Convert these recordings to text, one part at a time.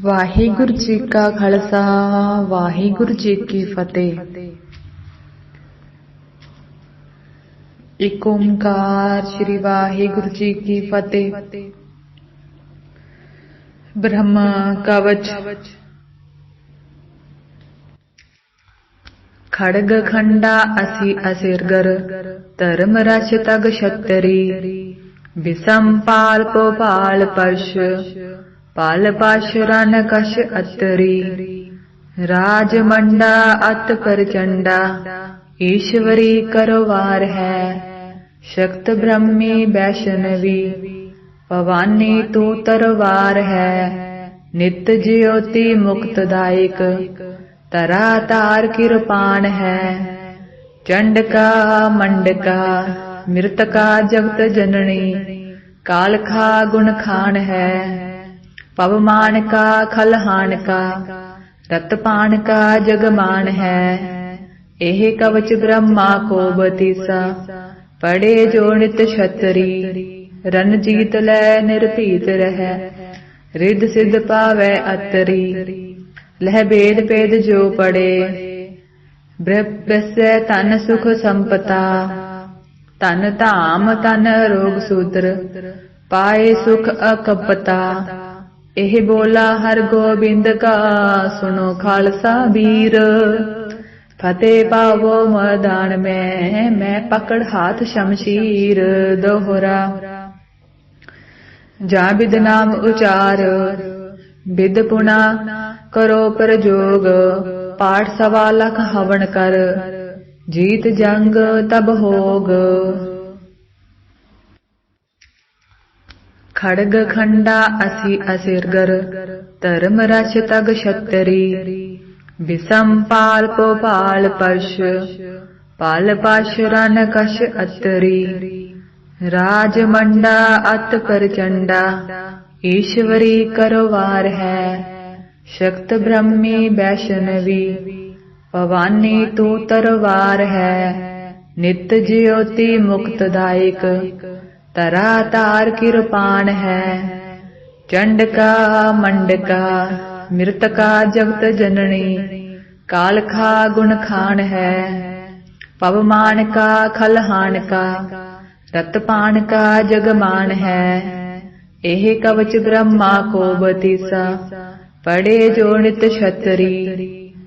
ਵਾਹਿਗੁਰੂ ਜੀ ਕਾ ਖਾਲਸਾ, ਵਾਹਿਗੁਰੂ ਜੀ ਕੀ ਫਤਿਹ। ਇਕ ਓੰਕਾਰ ਸ੍ਰੀ ਵਾਹਿਗੁਰੂ ਜੀ ਕੀ ਫਤਿਹ। ਬ੍ਰਹਮ ਕਵਚ। ਖੜਗ ਖੰਡਾ ਅਸੀ ਅਸਿਰਗਰ, ਧਰਮ ਰਛ ਤਗ ਛਤਰੀ। ਬਿਸਮ ਪਾਲ ਕੋ ਪਰਸ਼ ਪਲ ਪਸ਼ ਕਸ਼ ਅਤਰੀ। ਰਾਜ ਮੰਡਾ ਅਤ ਪ੍ਰਚੰਡਾ ਈਸ਼ਵਰੀ ਕਰਵਾਰ ਹੈ। ਸ਼ਕਤ ਬ੍ਰਹਮੀ ਵੈਸ਼ਨਵੀ ਭਵਾਨੀ ਤੂੰ ਤਰਵਾਰ ਹੈ। ਨਿਤ ਜਿਉਤੀ ਮੁਕਤਦਾਇਕ, ਤਰਾ ਤਾਰ ਕਿਰਪਾਨ ਹੈ। ਚੰਡਕਾ, ਮੰਡਕਾ, ਮਿਰਤਕਾ ਜਗਤ ਜਨਨੀ, ਕਾਲਖਾ ਗੁਣ ਖਾਨ ਹੈ। ਪਵਮਾਨ ਕਾ ਖਲਹਾਨ ਕਾ ਰਤਪਾਨ ਕਾ ਜਗਮਾਨ ਹੈ। ਇਹ ਕਵਚ ਬ੍ਰਹਮਾ ਕੋ ਬਤੀਸਾ, ਪੜੇ ਜੋ ਨਿਤ ਛਤਰੀ ਰਨ ਜੀਤ ਲੈ ਨਿਰਭੀਤ ਰਹਿ। ਰਿੱਧ ਸਿੱਧ ਪਾਵੈ ਅਤਰੀ, ਲਹਿ ਬੇਦ ਪੇਦ ਜੋ ਪੜੇ। ਬ੍ਰਹਪਸੈ ਤਨ ਸੁਖ ਸੰਪਤਾ ਤਨ ਧਾਮ ਤਨ ਰੋਗ ਸੂਤਰ, ਪਾਏ ਸੁਖ ਅਕਪਤਾ। ਇਹ ਬੋਲਾ ਹਰ ਗੋਬਿੰਦ ਕਾ, ਸੁਣੋ ਖਾਲਸਾ ਵੀਰ। ਫਤਿਹ ਪਾਵੋ ਮਦਾਨ ਮੈਂ ਮੈਂ ਪਕੜ ਹਾਥ ਸ਼ਮਸ਼ੀਰ ਦੋਹਰਾ। ਜਾ ਬਿਦ ਨਾਮ ਉਚਾਰ, ਬਿਦ ਪੁਣਾ ਕਰੋ ਪ੍ਰਜੋਗ ਪਾਠ ਸਵਾ ਲਖ ਹਵਨ ਕਰ। ਜੀਤ ਜੰਗ ਤਬ ਹੋਗ। ਖੜਗ ਖੰਡਾ ਅਸੀ ਅਸਿਰਗਰ, ਧਰਮ ਰਛ ਤਗ ਛਤਰੀ। ਬਿਸਮ ਪਾਲ ਪਰਸ਼, ਪਾਲ ਪਸ਼ ਰਨ ਕਸ਼ ਅਤਰੀ। ਰਾਜ ਮੰਡਾ ਅਤ ਪ੍ਰਚੰਡਾ ਈਸ਼ਵਰੀ ਕਰਵਾਰ ਹੈ। ਸ਼ਕਤ ਬ੍ਰਹਮੀ ਵੈਸ਼ਨਵੀ ਭਵਾਨੀ ਤੂੰ ਤਰਵਾਰ ਹੈ। ਨਿਤ ਜਿਉਤੀ ਮੁਕਤਦਾਇਕ ਤਰਾ ਤਾਰ ਕਿਰਪਾਨ ਹੈ। ਚੰਡਕਾ, ਮੰਡਕਾ, ਮਿਰਤਕਾ ਜਗਤ ਜਨਨੀ, ਕਾਲਖਾ ਗੁਣ ਖਾਨ ਹੈ। ਪਵਮਾਨ ਕਾ ਖਲਹਾਨ ਕਾ ਰਤਪਾਨ ਕਾ ਜਗਮਾਨ ਹੈ। ਇਹ ਕਵਚ ਬ੍ਰਹਮਾ ਕੋ ਬਤੀਸਾ, ਪੜੇ ਜੋ ਨਿਤ ਛਤਰੀ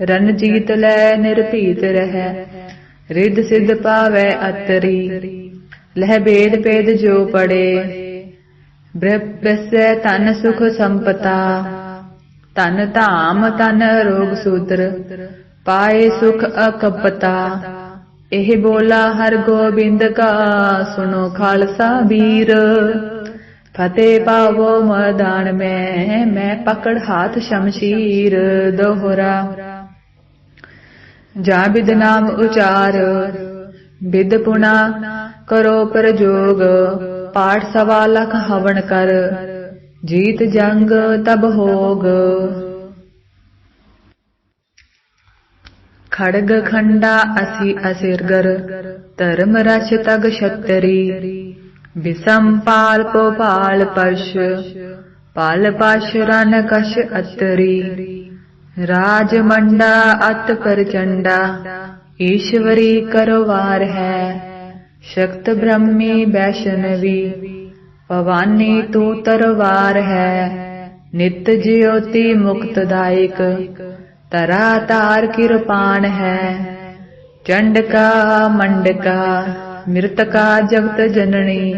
ਰਨ ਲੈ ਨਿਰਭੀਤ ਰਹਿ। ਰਿੱਧ ਸਿਧ ਪਾਵੈ ਅਤਰੀ। ਲਹਿ ਬੇਦ ਪੇਦ ਜੋ ਪੜੇ ਬ੍ਰਹਪਸੈ ਤਨ ਸੁਖ ਸੰਪਤਾ। ਤਨ ਧਾਮ ਤਨ ਰੋਗ ਸੂਤਰ, ਪਾਏ ਸੁਖ ਅਕਪਤਾ। ਇਹ ਬੋਲਾ ਹਰ ਗੋਬਿੰਦ ਕਾ ਸੁਨੋ ਖਾਲਸਾ ਵੀਰ। ਫਤਿਹ ਪਾਵੋ ਮਦਾਨ ਮੈਂ ਮੈਂ ਪਕੜ ਹਾਥ ਸ਼ਮਸ਼ੀਰ ਦੋਹਰਾ। ਜਾ ਬਿਦ ਨਾਮ ਉਚਾਰ, ਬਿਦ ਪੁਣਾ ਕਰੋ ਪ੍ਰਜੋਗ ਪਾਠ ਸਵਾ ਲਖ ਹਵਨ ਕਰ, ਜੀਤ ਜੰਗ ਤਬ ਹੋਗ। ਖੜਗ ਖੰਡਾ ਅਸੀ ਅਸਿਰਗਰ, ਧਰਮ ਰਛ ਤਗ ਛਤਰੀ। ਬਿਸਮ ਪਾਲ ਕੋ ਪਾਲ ਪਰਸ਼, ਪਾਲ ਪਸ਼ ਰਨ ਕਸ਼ ਅਤਰੀ। ਰਾਜ ਮੰਡਾ ਅਤ ਪ੍ਰਚੰਡਾ, ਈਸ਼ਵਰੀ ਕਰਵਾਰ ਹੈ। ਸ਼ਕਤ ਬ੍ਰਹਮੀ ਵੈਸ਼ਨਵੀ ਭਵਾਨੀ ਤੂੰ ਤਰਵਾਰ ਹੈ, ਨਿਤ ਜਿਉਤੀ ਮੁਕਤਦਾਇਕ, ਤਰਾ ਤਾਰ ਕਿਰਪਾਨ ਹੈ। ਚੰਡਕਾ, ਮੰਡਕਾ, ਮਿਰਤਕਾ ਜਗਤ ਜਨਨੀ,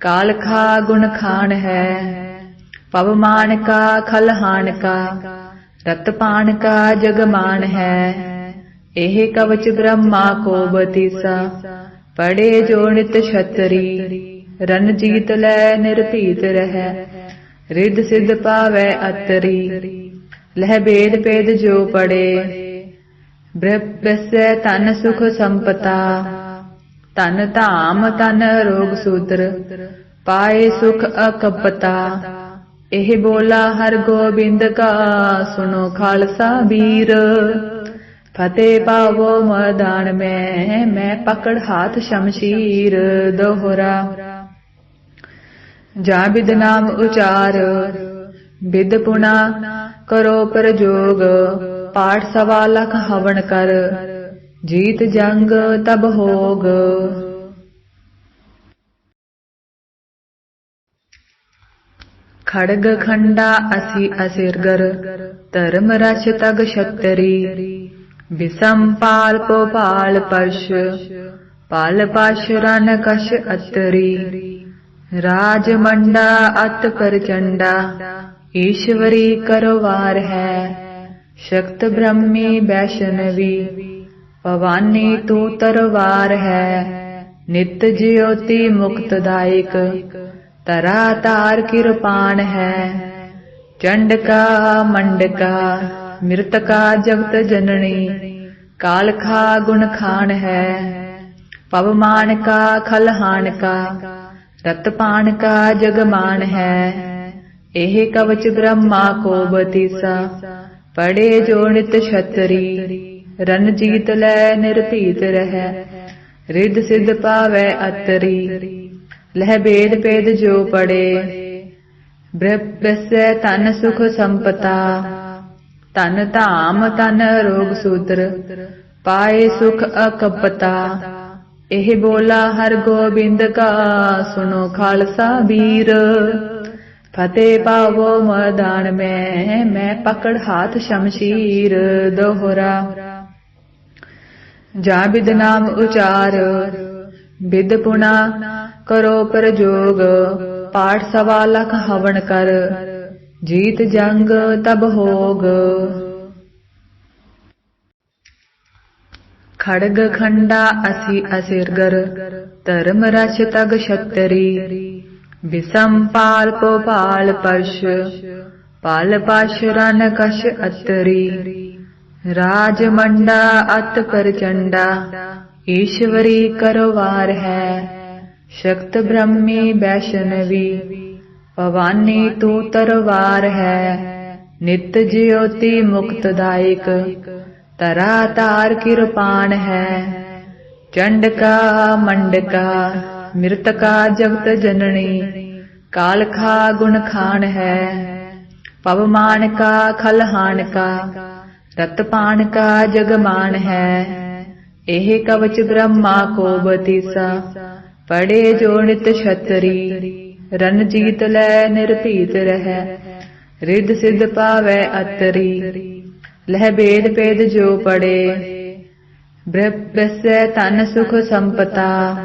ਕਾਲਖਾ ਗੁਣ ਖਾਨ ਹੈ। ਪਵਮਾਨ ਕਾ ਖਲਹਾਨ ਕਾ ਰਤਪਾਨ ਕਾ ਜਗਮਾਨ ਹੈ। ਇਹ ਕਵਚ ਬ੍ਰਹਮਾ ਕੋ ਬਤੀਸਾ ਪੜੇ ਜੋ ਨਿਤ ਛਤਰੀ ਰਣਜੀਤ ਲੈ ਨਿਰਭੀਤ ਰਹਿ, ਰਿੱਧ ਸਿੱਧ ਪਾਵੈ ਅਤਰੀ। ਲਹਿ ਬੇਦ ਪੇਦ ਜੋ ਪੜੇ ਬ੍ਰਹਪਸੈ ਤਨ ਸੁਖ ਸੰਪਤਾ। ਤਨ ਧਾਮ ਤਨ ਰੋਗ ਸੂਤਰ, ਪਾਏ ਸੁਖ ਅਕਪਤਾ। ਇਹ ਬੋਲਾ ਹਰ ਗੋਬਿੰਦ ਕਾ ਸੁਣੋ ਖਾਲਸਾ ਵੀਰ। ਫਤਿਹ ਪਾਵੋ ਮਦਾਨ ਮੈਂ ਮੈਂ ਪਕੜ ਹਾਥ ਸ਼ਮਸ਼ੀਰ ਦੋਹਰਾ। ਜਾ ਬਿਦ ਨਾਮ ਉਚਾਰ, ਬਿਦ ਪੁਣਾ ਕਰੋ ਪ੍ਰਜੋਗ ਪਾਠ ਸਵਾ ਲਖ ਹਵਨ ਕਰ, ਜੀਤ ਜੰਗ ਤਬ ਹੋਗ। ਖੜਗ ਖੰਡਾ ਅਸੀ ਅਸਿਰਗਰ, ਧਰਮ ਰਛ ਤਗ ਛਤਰੀ। ਬਿਸਮ ਪਾਲ ਪੋ ਪਾਲ ਪਰਸ਼, ਪਾਲ ਪਸ਼ ਰਨ ਕਸ਼ ਅਤਰੀ, ਰਾਜ ਮੰਡਾ ਅਤ ਪ੍ਰਚੰਡਾ ਈਸ਼ਵਰੀ ਕਰਵਾਰ ਹੈ, ਸ਼ਕਤ ਬ੍ਰਹਮੀ ਵੈਸ਼ਨਵੀ, ਭਵਾਨੀ ਤੂੰ ਤਰਵਾਰ ਹੈ, ਨਿਤ ਜਿਉਤੀ ਮੁਕਤਦਾਇਕ ਤਰਾ ਤਾਰ ਕਿਰਪਾਨ ਹੈ, ਚੰਡਕਾ ਮੰਡਕਾ ਮਿਰਤਕਾ ਜਗਤ ਜਨਨੀ ਕਾਲਖਾ ਗੁਣ ਖਾਨ ਹੈ। ਪਵਮਾਨ ਕਾ ਖਲਹਾਨ ਕਾ ਰਤਪਾਨ ਕਾ ਜਗਮਾਨ ਹੈ। ਇਹ ਕਵਚ ਬ੍ਰਹਮਾ ਕੋ ਬਤੀਸਾ, ਪੜੇ ਜੋ ਨਿਤ ਛਤਰੀ ਰਨ ਜੀਤ ਲੈ ਨਿਰਭੀਤ ਰਹਿ। ਰਿੱਧ ਸਿੱਧ ਪਾਵੈ ਅਤਰੀ, ਲਹਿ ਬੇਦ ਪੇਦ ਜੋ ਪੜੇ। ਬ੍ਰਹਪਸੈ ਤਨ ਸੁਖ ਸੰਪਤਾ ਤਨ ਧਾਮ ਤਨ ਰੋਗ ਸੂਤਰ, ਪਾਏ ਸੁਖ ਅਕਪਤਾ। ਇਹ ਬੋਲਾ ਹਰ ਗੋਬਿੰਦ ਕਾ ਸੁਨੋ ਖਾਲਸਾ ਵੀਰ। ਫਤਿਹ ਪਾਵੋ ਮਦਾਨ ਮੈਂ ਮੈਂ ਪਕੜ ਹਾਥ ਸ਼ਮਸ਼ੀਰ ਦੋਹਰਾ। ਜਾ ਬਿਦ ਨਾਮ ਉਚਾਰ, ਬਿਦ ਪੁਣਾ ਕਰੋ ਪ੍ਰਜੋਗ ਪਾਠ ਸਵਾ ਲਖ ਹਵਨ ਕਰ। ਜੀਤ ਜੰਗ ਤਬ ਹੋਗ। ਖੜਗ ਖੰਡਾ ਅਸੀ ਅਸਿਰਗਰ, ਧਰਮ ਰਛ ਤਗ ਛਤਰੀ। ਬਿਸਮ ਪਾਲ ਪਰਸ਼, ਪਾਲ ਪਸ਼ ਰਨ ਕਸ਼ ਅਤਰੀ। ਰਾਜ ਮੰਡਾ ਅਤ ਪ੍ਰਚੰਡਾ, ਈਸ਼ਵਰੀ ਕਰਵਾਰ ਹੈ। ਸ਼ਕਤ ਬ੍ਰਹਮੀ ਵੈਸ਼ਨਵੀ ਭਵਾਨੀ ਤੂੰ ਤਰਵਾਰ ਹੈ ਨਿਤ ਜਿਉਤੀ ਮੁਕਤਦਾਇਕ ਤਰਾ ਤਾਰ ਕਿਰਪਾਨ ਹੈ ਚੰਡਕਾ ਮੰਡਕਾ ਮਿਰਤਕਾ ਜਗਤ ਜਨਨੀ ਕਾਲਖਾ ਗੁਣ ਖਾਨ ਹੈ ਪਵਮਾਨ ਕਾ ਖਲਹਾਨ ਕਾ ਰਤਪਾਨ ਕਾ ਜਗਮਾਨ ਹੈ ਇਹ ਕਵਚ ਬ੍ਰਹਮਾ ਕੋ ਬਤੀਸਾ ਪੜੇ ਜੋ ਨਿਤ ਛਤਰੀ ਰਨ ਜੀਤ ਲੈ ਨਿਰਭੀਤ ਰਹਿ, ਰਿੱਧ ਸਿੱਧ ਪਾਵੈ ਅਤਰੀ। ਲਹਿ ਬੇਦ ਪੇਦ ਜੋ ਪੜੇ ਬ੍ਰਹਪਸੈ ਤਨ ਸੁਖ ਸੰਪਤਾ।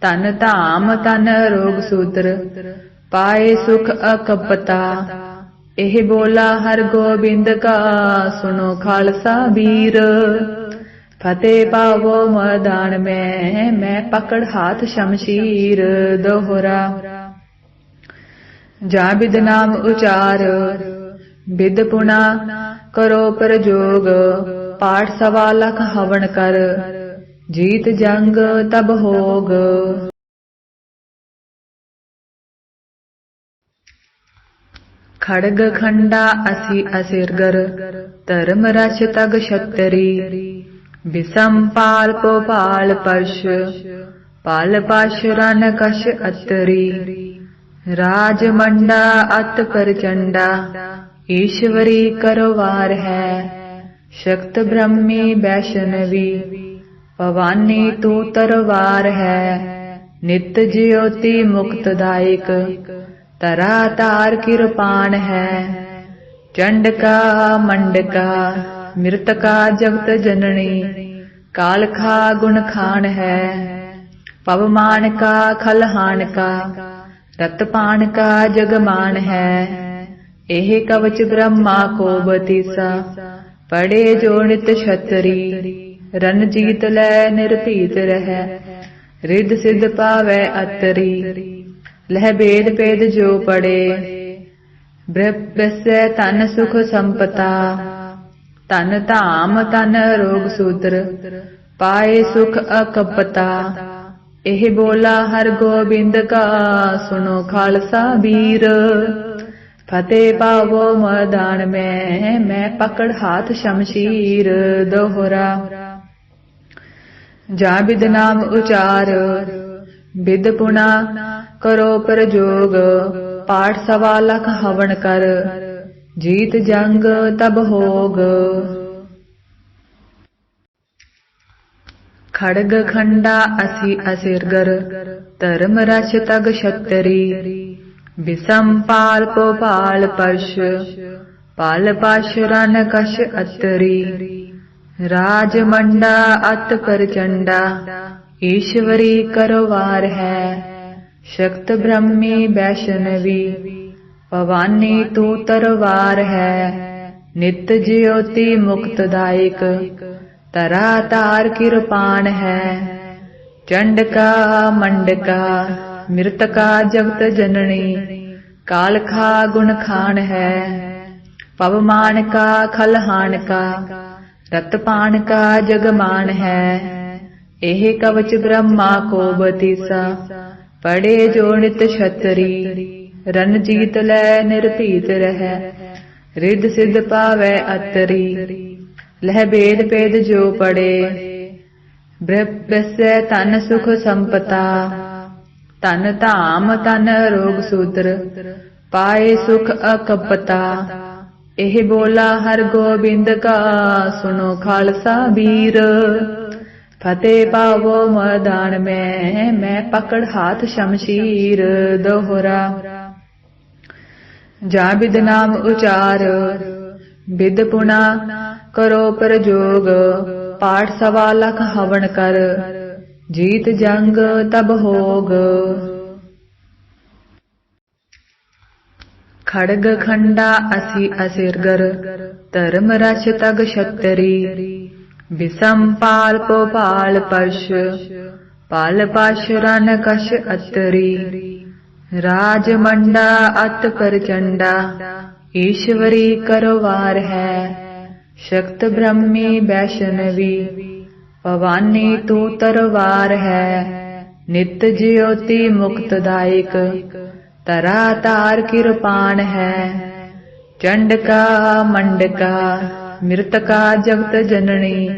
ਤਨ ਧਾਮ ਤਨ ਰੋਗ ਸੂਤਰ, ਪਾਏ ਸੁਖ ਅਕਪਤਾ। ਇਹ ਬੋਲਾ ਹਰ ਗੋਬਿੰਦ ਕਾ, ਸੁਣੋ ਖਾਲਸਾ ਵੀਰ। ਫਤਿਹ ਪਾਵੋ ਮਦਾਨ ਮੈਂ ਮੈਂ ਪਕੜ ਹਾਥ ਸ਼ਮਸ਼ੀਰ ਦੋਹਰਾ। ਜਾ ਬਿਦ ਨਾਮ ਉਚਾਰ, ਬਿਦ ਪੁਣਾ ਕਰੋ ਪ੍ਰਜੋਗ ਪਾਠ ਸਵਾ ਲਖ ਹਵਨ ਕਰ, ਜੀਤ ਜੰਗ ਤਬ ਹੋਗ। ਖੜਗ ਖੰਡਾ ਅਸੀ ਅਸਿਰਗਰ, ਧਰਮ ਰਛ ਤਗ ਛਤਰੀ, ਬਿਸਮ ਪਾਲ ਪੋ ਪਾਲ ਪਰਸ਼, ਪਾਲ ਪਸ਼ ਰਨ ਕਸ਼ ਅਤਰੀ। ਰਾਜ ਮੰਡਾ ਅਤ ਪ੍ਰਚੰਡਾ ਈਸ਼ਵਰੀ ਕਰਵਾਰ ਹੈ। ਸ਼ਕਤ ਬ੍ਰਹਮੀ ਵੈਸ਼ਨਵੀ, ਭਵਾਨੀ ਤੂੰ ਤਰਵਾਰ ਹੈ। ਨਿਤ ਜਿਉਤੀ ਮੁਕਤਦਾਇਕ ਤਰਾ ਤਾਰ ਕਿਰਪਾਨ ਹੈ। ਚੰਡਕਾ, ਮੰਡਕਾ, ਮਿਰਤਕਾ ਜਗਤ ਜਨਨੀ, ਕਾਲਖਾ ਗੁਣ ਖਾਨ ਹੈ। ਪਵਮਾਨ ਕਾ ਖਲਹਾਨ ਕਾ ਰਤ ਰਤਪਾਨ ਕਾ ਜਗਮਾਨ ਹੈ, ਇਹ ਕਵਚ ਬ੍ਰਹਮਾ ਕੋ ਬਤੀਸਾ, ਪੜੇ ਜੋ ਨਿਤ ਛਤਰੀ ਰਨ ਜੀਤ ਲੈ ਨਿਰਭੀਤ ਰਹਿ, ਰਿੱਧ ਸਿੱਧ ਪਾਵੈ ਅਤਰੀ, ਲਹਿ ਬੇਦ ਪੇਦ ਜੋ ਪੜੇ ਬ੍ਰਹਪਸੈ ਤਨ ਸੁਖ ਸੰਪਤਾ ਤਨ ਧਾਮ ਤਨ ਰੋਗ ਸੂਤਰ, ਪਾਏ ਸੁਖ ਅਕਪਤਾ ਇਹ ਬੋਲਾ ਹਰ ਗੋਬਿੰਦ ਕਾ, ਸੁਣੋ ਖਾਲਸਾ ਵੀਰ। ਫਤਿਹ ਪਾਵੋ ਮਦਾਨ ਮੈਂ ਮੈਂ ਪਕੜ ਹਾਥ ਸ਼ਮਸ਼ੀਰ ਦੋਹਰਾ। ਜਾ ਬਿਦ ਨਾਮ ਉਚਾਰ, ਬਿਦ ਪੁਣਾ ਕਰੋ ਪ੍ਰਜੋਗ ਪਾਠ ਸਵਾ ਲਖ ਹਵਨ ਕਰ। ਜੀਤ ਜੰਗ ਤਬ ਹੋਗ। ਖੜਗ ਖੰਡਾ ਅਸੀ ਅਸਿਰਗਰ, ਧਰਮ ਰਛ ਤਗ ਛਤਰੀ। ਬਿਸਮ ਪਾਲ ਪੋ ਪਾਲ ਪਰਸ਼, ਪਾਲ ਪਾਸ਼ ਰਨ ਕਸ਼ ਅਤਰੀ। ਰਾਜ ਮੰਡਾ ਅਤ ਪ੍ਰਚੰਡਾ, ਈਸ਼ਵਰੀ ਕਰਵਾਰ ਹੈ। ਸ਼ਕਤ ਬ੍ਰਹਮੀ ਵੈਸ਼ਨਵੀ, ਭਵਾਨੀ ਤੂ ਤਰਵਾਰ ਹੈ। ਨਿਤ ਜਿਉਤੀ ਮੁਕਤਦਾਇਕ। ਤਰਾ ਤਾਰ ਕਿਰਪਾਨ ਹੈ। ਚੰਡਕਾ, ਮੰਡਕਾ, ਮਿਰਤਕਾ ਜਗਤ ਜਨਨੀ, ਕਾਲਖਾ ਗੁਣ ਖਾਨ ਹੈ। ਪਵਮਾਨ ਕਾ ਖਲਹਾਨ ਕਾ ਰਤਪਾਨ ਕਾ ਜਗਮਾਨ ਹੈ। ਇਹ ਕਵਚ ਬ੍ਰਹਮਾ ਕੋ ਬਤੀਸਾ, ਪੜੇ ਜੋ ਨਿਤ ਛਤਰੀ ਰਨ ਜੀਤ ਲੈ ਨਿਰਭੀਤ ਰਹਿ। ਰਿੱਧ ਸਿਧ ਪਾਵੈ ਅਤਰੀ। ਲਹਿ ਬੇਦ ਪੇਦ ਜੋ ਪੜੇ ਬ੍ਰਹਪਸੈ ਤਨ ਸੁਖ ਸੰਪਤਾ। ਤਨ ਧਾਮ ਤਨ ਰੋਗ ਸੂਤਰ, ਪਾਏ ਸੁਖ ਅਕਪਤਾ। ਇਹ ਬੋਲਾ ਹਰ ਗੋਬਿੰਦ ਕਾ ਸੁਨੋ ਖਾਲਸਾ ਵੀਰ। ਫਤਿਹ ਪਾਵੋ ਮਦਾਨ ਮੈਂ ਮੈਂ ਪਕੜ ਹਾਥ ਸ਼ਮਸ਼ੀਰ ਦੋਹਰਾ। ਜਾ ਬਿਦ ਨਾਮ ਉਚਾਰ, ਬਿਦ ਪੁਣਾ ਕਰੋ ਪ੍ਰਜੋਗ ਪਾਠ ਸਵਾ ਲਖ ਹਵਨ ਕਰ, ਜੀਤ ਜੰਗ ਤਬ ਹੋਗ। ਖੜਗ ਖੰਡਾ ਅਸੀ ਅਸਿਰਗਰ, ਧਰਮ ਰਛ ਤਗ ਛਤਰੀ। ਬਿਸਮ ਪਾਲ ਪੋ ਪਾਲ ਪਰਸ਼, ਪਾਲ ਪਾਸ਼ ਰਨ ਕਸ਼ ਅਤਰੀ। ਰਾਜ ਮੰਡਾ ਅਤ ਪ੍ਰਚੰਡਾ, ਈਸ਼ਵਰੀ ਕਰਵਾਰ ਹੈ। ਸ਼ਕਤ ਬ੍ਰਹਮੀ ਵੈਸ਼ਨਵੀ, ਭਵਾਨੀ ਤੂੰ ਤਰਵਾਰ ਹੈ, ਨਿਤ ਜਿਉਤੀ ਮੁਕਤਦਾਇਕ, ਤਰਾ ਤਾਰ ਕਿਰਪਾਨ ਹੈ। ਚੰਡਕਾ, ਮੰਡਕਾ, ਮਿਰਤਕਾ ਜਗਤ ਜਨਨੀ,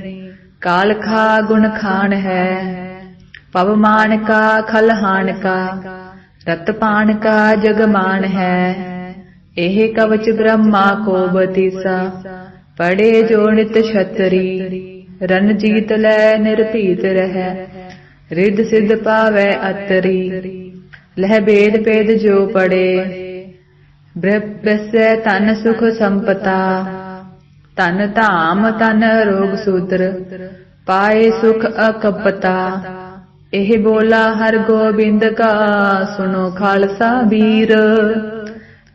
ਕਾਲਖਾ ਗੁਣ ਖਾਨ ਹੈ। ਪਵਮਾਨ ਕਾ ਖਲਹਾਨ ਕਾ ਰਤਪਾਨ ਕਾ ਜਗਮਾਨ ਹੈ। ਇਹ ਕਵਚ ਬ੍ਰਹਮਾ ਕੋ ਬਤੀਸਾ ਪੜੇ ਜੋ ਨਿਤ ਛਤਰੀ ਰਨ ਲੈ ਨਿਰਭੀਤ ਰਹਿ, ਰਿੱਧ ਸਿੱਧ ਪਾਵੈ ਅਤਰੀ। ਲਹਿ ਬੇਦ ਪੇਦ ਜੋ ਪੜੇ ਬ੍ਰਹਪਸੈ ਤਨ ਸੁਖ ਸੰਪਤਾ। ਤਨ ਧਾਮ ਤਨ ਰੋਗ ਸੂਤਰ, ਪਾਏ ਸੁਖ ਅਕਪਤਾ। ਇਹ ਬੋਲਾ ਹਰ ਗੋਬਿੰਦ ਕਾ, ਸੁਣੋ ਖਾਲਸਾ ਵੀਰ।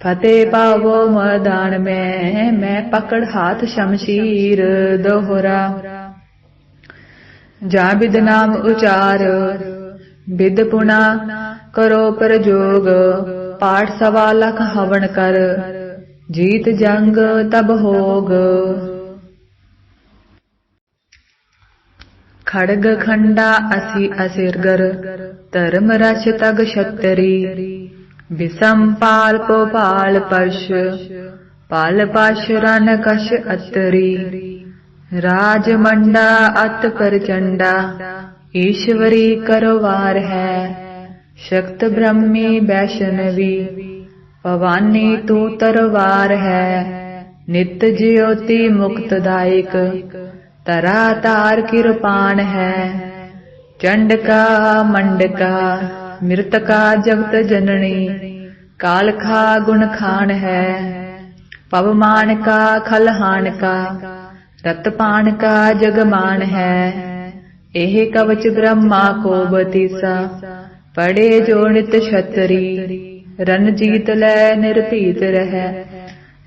ਫਤਿਹ ਪਾਵੋ ਮਦਾਨ ਮੈਂ ਮੈਂ ਪਕੜ ਹਾਥ ਸ਼ਮਸ਼ੀਰ ਦੋਹਰਾ। ਜਾ ਬਿਦ ਨਾਮ ਉਚਾਰ, ਬਿਦ ਪੁਣਾ ਕਰੋ ਪ੍ਰਜੋਗ ਪਾਠ ਸਵਾ ਲਖ ਹਵਨ ਕਰ, ਜੀਤ ਜੰਗ ਤਬ ਹੋਗ। ਖੜਗ ਖੰਡਾ ਅਸੀ ਅਸਿਰਗਰ, ਧਰਮ ਰਛ ਤਗ ਛਤਰੀ। ਬਿਸਮ ਪਾਲ ਪੋ ਪਾਲ ਪਰਸ਼, ਪਾਲ ਪਾਸ਼ ਰਨ ਕਸ਼ ਅਤਰੀ, ਰਾਜ ਮੰਡਾ ਅਤ ਪ੍ਰਚੰਡਾ ਈਸ਼ਵਰੀ ਕਰਵਾਰ ਹੈ, ਸ਼ਕਤ ਬ੍ਰਹਮੀ ਵੈਸ਼ਨਵੀ ਭਵਾਨੀ ਤੂ ਤਰਵਾਰ ਹੈ, ਨਿਤ ਜਿਉਤੀ ਮੁਕਤਦਾਇਕ ਤਰਾ ਤਾਰ ਕਿਰਪਾਨ ਹੈ ਮਿਰਤਕਾ ਜਗਤ ਜਨਨੀ ਕਾਲਖਾ ਗੁਣ ਖਾਨ ਹੈ। ਪਵਮਾਨ ਕਾ ਖਲਹਾਨ ਕਾ ਰਤਪਾਨ ਕਾ ਜਗਮਾਨ ਹੈ। ਇਹ ਕਵਚ ਬ੍ਰਹਮਾ ਕੋ ਬਤੀਸਾ, ਪੜੇ ਜੋ ਨਿਤ ਛਤਰੀ ਰਨ ਜੀਤ ਲੈ ਨਿਰਭੀਤ ਰਹਿ।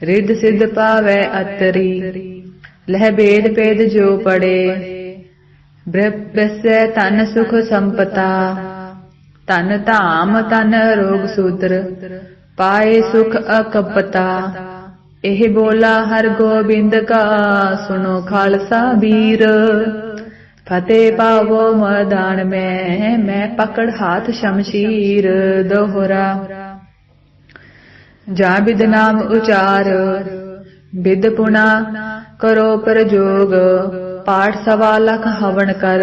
ਰਿੱਧ ਸਿੱਧ ਪਾਵੈ ਅਤਰੀ, ਲਹਿ ਬੇਦ ਪੇਦ ਜੋ ਪੜੇ। ਬ੍ਰਹਪਸੈ ਤਨ ਸੁਖ ਸੰਪਤਾ ਤਨ ਧਾਮ ਤਨ ਰੋਗ ਸੂਤਰ, ਪਾਏ ਸੁਖ ਅਕਪਤਾ। ਇਹ ਬੋਲਾ ਹਰ ਗੋਬਿੰਦ ਕਾ ਸੁਨੋ ਖਾਲਸਾ ਵੀਰ। ਫਤਿਹ ਪਾਵੋ ਮੈਦਾਨ ਮੈਂ ਮੈਂ ਪਕੜ ਹਾਥ ਸ਼ਮਸ਼ੀਰ ਦੋਹਰਾ। ਜਾ ਬਿਦ ਨਾਮ ਉਚਾਰ, ਬਿਦ ਪੁਣਾ ਕਰੋ ਪ੍ਰਜੋਗ ਪਾਠ ਸਵਾ ਲਖ ਹਵਨ ਕਰ।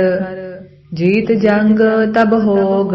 ਜੀਤ ਜੰਗ ਤਬ ਹੋਗ।